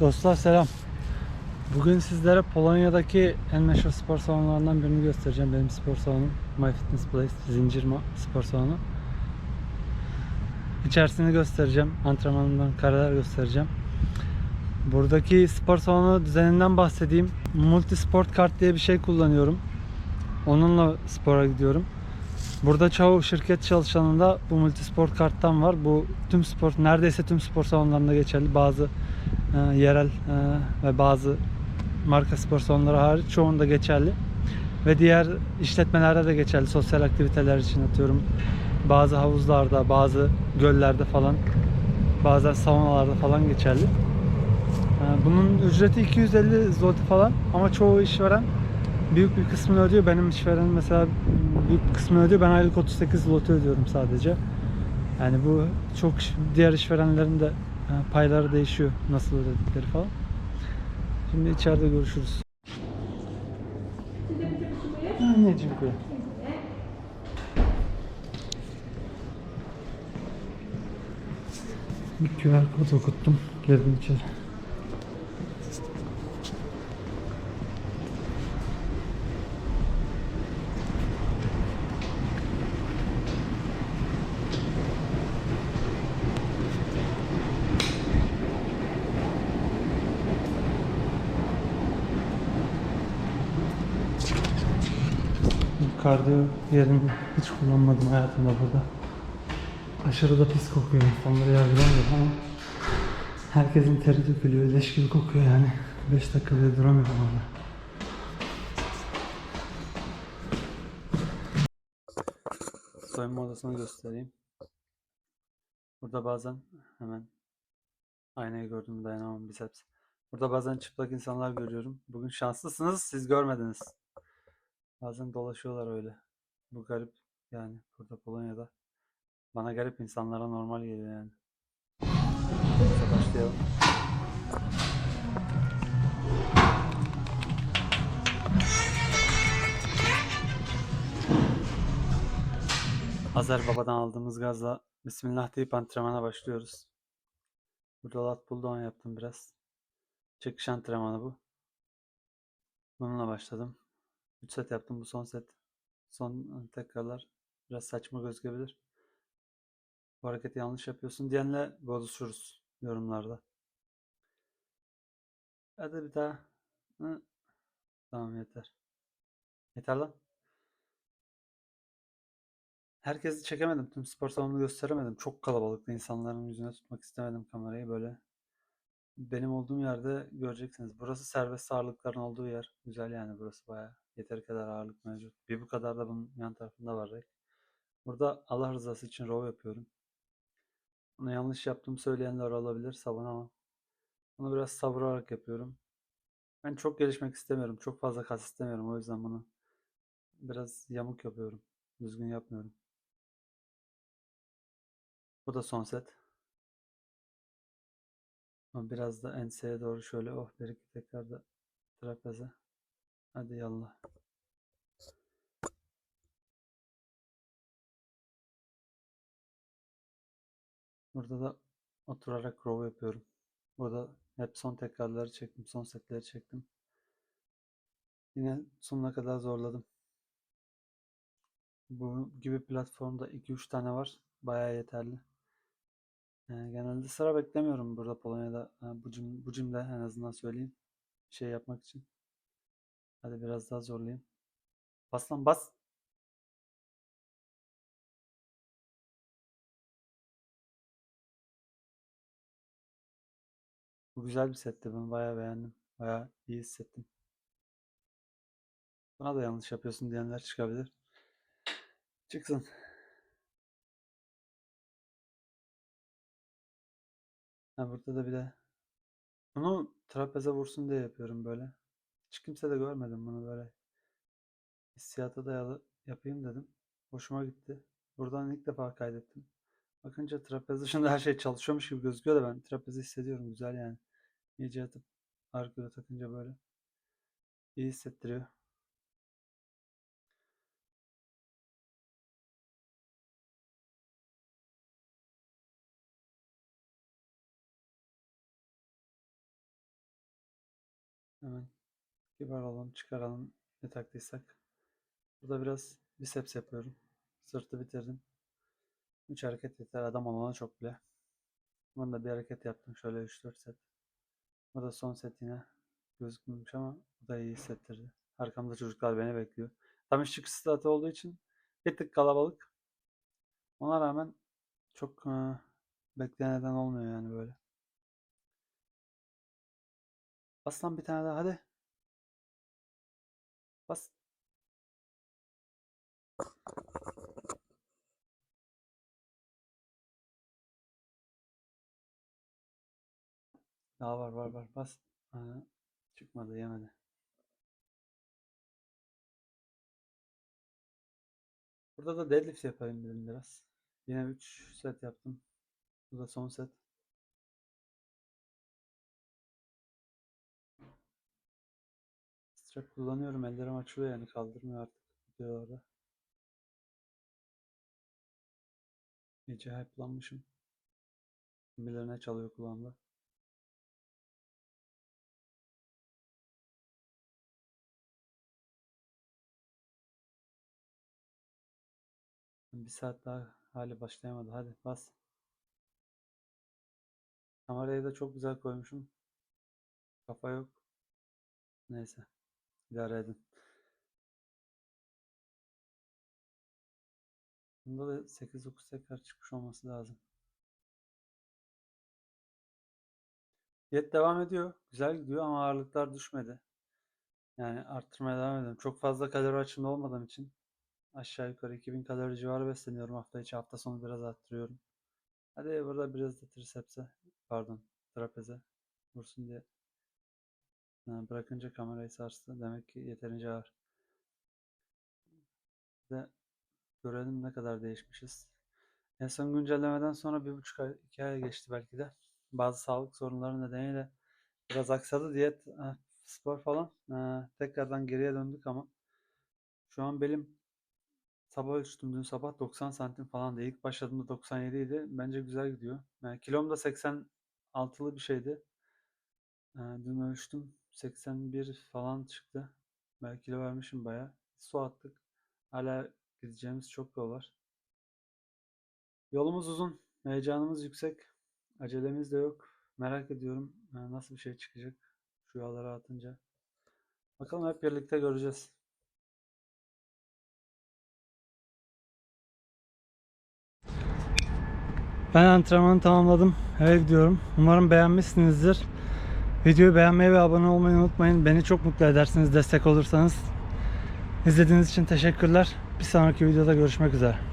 Dostlar selam. Bugün sizlere Polonya'daki en meşhur spor salonlarından birini göstereceğim. Benim spor salonum My Fitness Place zincir spor salonu. İçerisini göstereceğim. Antrenmanından kareler göstereceğim. Buradaki spor salonu düzeninden bahsedeyim. Multisport kart diye bir şey kullanıyorum. Onunla spora gidiyorum. Burada çoğu şirket çalışanında bu multisport karttan var. Bu tüm spor neredeyse tüm spor salonlarında geçerli. Bazı e, yerel e, ve bazı marka spor salonları hariç çoğunda geçerli. Ve diğer işletmelerde de geçerli. Sosyal aktiviteler için atıyorum. Bazı havuzlarda, bazı göllerde falan, bazen saunalarda falan geçerli. E, Bunun ücreti 250 zloty falan ama çoğu işveren büyük bir kısmını ödüyor. Benim işverenim mesela büyük bir kısmını ödüyor. Ben aylık 38 zloty ödüyorum sadece. Yani bu çok diğer işverenlerin de payları değişiyor nasıl ödedikleri falan. Şimdi içeride görüşürüz. Ne dziękuję. Bir QR kod okuttum. Girdim içeri. Kardiyo yerini hiç kullanmadım hayatımda burada. Aşırı da pis kokuyor. İnsanları yargılamıyorum ama herkesin teri dökülüyor. Leş gibi kokuyor yani. 5 dakika bile duramıyorum orada. Soyunma odasını göstereyim. Burada bazen hemen aynayı gördüm dayanamam biceps. Burada bazen çıplak insanlar görüyorum. Bugün şanslısınız siz görmediniz. Bazen dolaşıyorlar öyle. Bu garip yani burada Polonya'da. Bana garip insanlara normal geliyor yani. Neyse başlayalım. Azer Baba'dan aldığımız gazla Bismillah deyip antrenmana başlıyoruz. Burada lat pull yaptım biraz. Çıkış antrenmanı bu. Bununla başladım. 3 set yaptım bu son set. Son tekrarlar biraz saçma gözükebilir. Bu hareketi yanlış yapıyorsun diyenle bozuşuruz yorumlarda. Hadi bir daha. Hı. Tamam yeter. Yeter lan. Herkesi çekemedim. Tüm spor salonunu gösteremedim. Çok kalabalıktı. insanların yüzüne tutmak istemedim kamerayı böyle. Benim olduğum yerde göreceksiniz. Burası serbest ağırlıkların olduğu yer. Güzel yani burası bayağı. Yeteri kadar ağırlık mevcut. Bir bu kadar da bunun yan tarafında var. rack. Burada Allah rızası için row yapıyorum. Bunu yanlış yaptığımı söyleyenler olabilir. Savunamam. Bunu biraz savurarak yapıyorum. Ben çok gelişmek istemiyorum. Çok fazla kas istemiyorum. O yüzden bunu biraz yamuk yapıyorum. Düzgün yapmıyorum. Bu da son set. Ama Biraz da enseye doğru şöyle oh bir tekrar da trapeze. Hadi yallah. Burada da oturarak row yapıyorum. Burada hep son tekrarları çektim. Son setleri çektim. Yine sonuna kadar zorladım. Bu gibi platformda 2-3 tane var. Bayağı yeterli. Genelde sıra beklemiyorum burada Polonya'da. Bu, cim, bu cimde en azından söyleyeyim. Şey yapmak için. Hadi biraz daha zorlayayım. Bas lan bas. Bu güzel bir setti. Ben bayağı beğendim. Bayağı iyi hissettim. Buna da yanlış yapıyorsun diyenler çıkabilir. Çıksın. Ha burada da bir de bunu trapeze vursun diye yapıyorum böyle. Hiç kimse de görmedim bunu böyle. Hissiyata dayalı yapayım dedim. Hoşuma gitti. Buradan ilk defa kaydettim. Bakınca trapez dışında her şey çalışıyormuş gibi gözüküyor da ben trapezi hissediyorum. Güzel yani. İyice yatıp arkada takınca böyle. iyi hissettiriyor. Hemen kibar olalım, çıkaralım ne taktıysak. Burada biraz biceps yapıyorum. Sırtı bitirdim. 3 hareket yeter. Adam olana çok bile. Bunda bir hareket yaptım. Şöyle 3-4 set. Bu da son set yine. Gözükmüyormuş ama bu da iyi hissettirdi. Arkamda çocuklar beni bekliyor. Tam iş çıkış saati olduğu için bir tık kalabalık. Ona rağmen çok e, bekleyen neden olmuyor yani böyle. Bas lan bir tane daha hadi. Bas. Daha var var var bas. Aa, çıkmadı yemedi. Burada da deadlift yapayım dedim biraz. Yine 3 set yaptım. Bu da son set. Strap kullanıyorum. Ellerim açılıyor yani kaldırmıyor artık videolarda. İyice hype'lanmışım. Bilir ne çalıyor kulağımda. Bir saat daha hali başlayamadı. Hadi bas. Kamerayı da çok güzel koymuşum. Kafa yok. Neyse. İdare edin. Bunda da 8-9 tekrar çıkmış olması lazım. Diyet devam ediyor. Güzel gidiyor ama ağırlıklar düşmedi. Yani arttırmaya devam ediyorum. Çok fazla kalori açığında olmadığım için aşağı yukarı 2000 kalori civarı besleniyorum hafta içi. Hafta sonu biraz arttırıyorum. Hadi burada biraz da tricepse, pardon, trapeze vursun diye. Ha, bırakınca kamerayı sarstı. Demek ki yeterince ağır. De görelim ne kadar değişmişiz. En son güncellemeden sonra bir buçuk ay, iki ay geçti belki de. Bazı sağlık sorunları nedeniyle biraz aksadı diyet, eh, spor falan. Eh, tekrardan geriye döndük ama şu an belim sabah ölçtüm dün sabah 90 santim falandı. İlk başladığımda 97 idi. Bence güzel gidiyor. Yani kilom da 86'lı bir şeydi. Dün ölçtüm 81 falan çıktı. Ben kilo vermişim bayağı. Su attık. Hala gideceğimiz çok yol var. Yolumuz uzun, heyecanımız yüksek, acelemiz de yok. Merak ediyorum e, nasıl bir şey çıkacak şu yollara atınca. Bakalım hep birlikte göreceğiz. Ben antrenmanı tamamladım. Eve gidiyorum. Umarım beğenmişsinizdir. Videoyu beğenmeyi ve abone olmayı unutmayın. Beni çok mutlu edersiniz destek olursanız. İzlediğiniz için teşekkürler. Bir sonraki videoda görüşmek üzere.